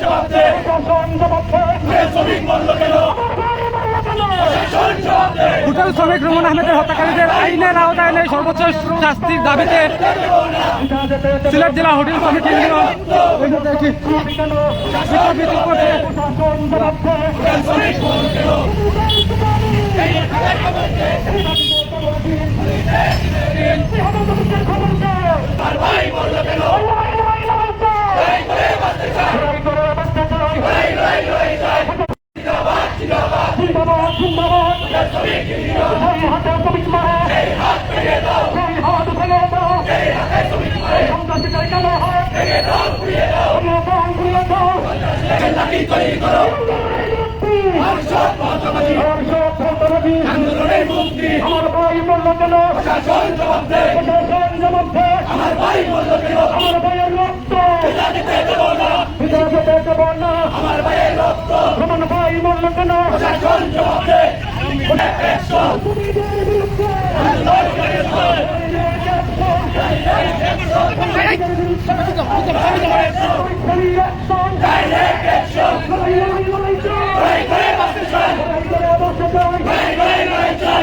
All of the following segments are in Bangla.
জবাব দে প্রশাসন জবাব দে শ্রমিক মূল্য কেন হোটেল শ্রমিক রুমন আহমেদের হত্যাকারীদের আইনের আওতায় এনে সর্বোচ্চ শাস্তির দাবিতে সিলেট জেলা হোটেল মিছিল করছে। জিন্দাবাদ জিন্দাবাদ এই হাতে শ্রমিক মারে দে আমার ভাই বলল কেন? আমার ভাইয়ের রক্ত। বাঁচতে চাই লড়াই লড়াই লড়াই চাই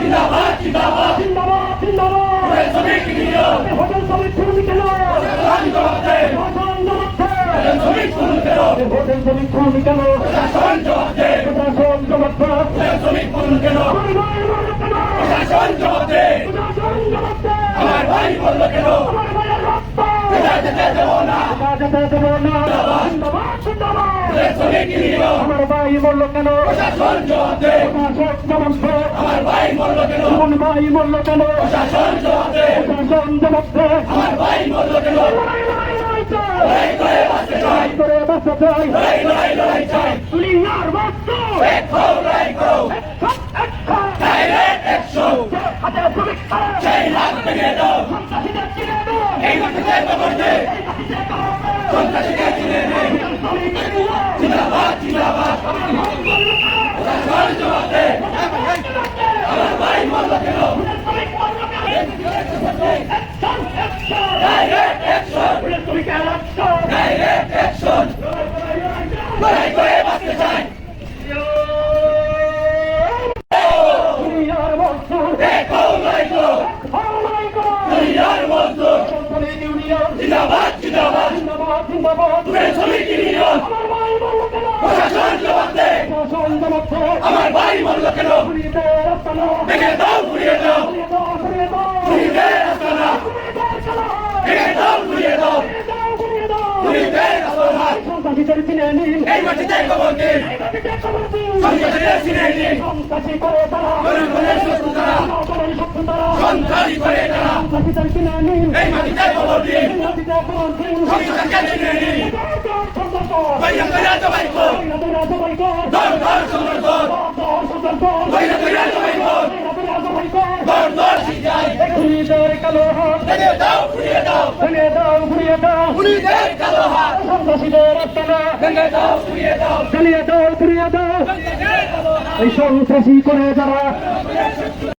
জিন্দাবাদ জিন্দাবাদ শ্রমিক ইউনিয়ন প্রশাসন জবাব দে শ্রমিক মূল্য কেন প্রশাসন জবাব দে শ্রমিক মূল্য কেন প্রশাসন জবাব আমার ভাই বলল কেন? শ্রমিক ইউনিয়ন আমার ভাই বলল কেন? আমার ভাই বলল কেন? আমার ভাই বলল আমার ভাই বলল বাঁচতে চাই করে বাঁচতে চাই লড়াই লড়াই লড়াই চাই দুনিয়ার বস্তু এক হও লড়াই করো ডাইরেক্ট অ্যাকশন হাতে শ্রমিক সেই হাত ভেঙে দাও এই মাটিতে দে সন্ত্রাসীকে চিনে নে জিন্দাবাদ জিন্দাবাদ আমার ভাই বলল কেন ডাইরেক্ট অ্যাকশন ডাইরেক্ট অ্যাকশন লড়াই করে বাঁচতে চাই দুনিয়ার বস্তু দেখো লড়াই করো লড়াই করো দুনিয়ার মজদুর শ্রমিক ইউনিয়ন জিন্দাবাদ জিন্দাবাদ জিন্দাবাদ জিন্দাবাদ শ্রমিক ইউনিয়ন আমার ভাই বলল কেন প্রশাসন জবাব দে প্রশাসন জবাব দে ভাই বলল কেন ভেঙে দাও ঘুরিয়ে দাও দে ভেঙে দাও দাও দে এই মাটিতে কবর দিন। নিন সন্ত্রাসী করে তারা চিনে নিন এই মাটিতে কবর দিন মাটিতে খবর দিন সন্ত্রাসীকে চিনে নিন সন্ত্রাস বাইরে কইরা জবাই কর দর দর সুন্দর দর বাইরে কইরা জবাই কর দর দর সিজাই ভেঙে দাও দাও। কালো হাত। ভেঙে দাও ঘুরিয়ে দাও। এই সন্ত্রাসী করে যারা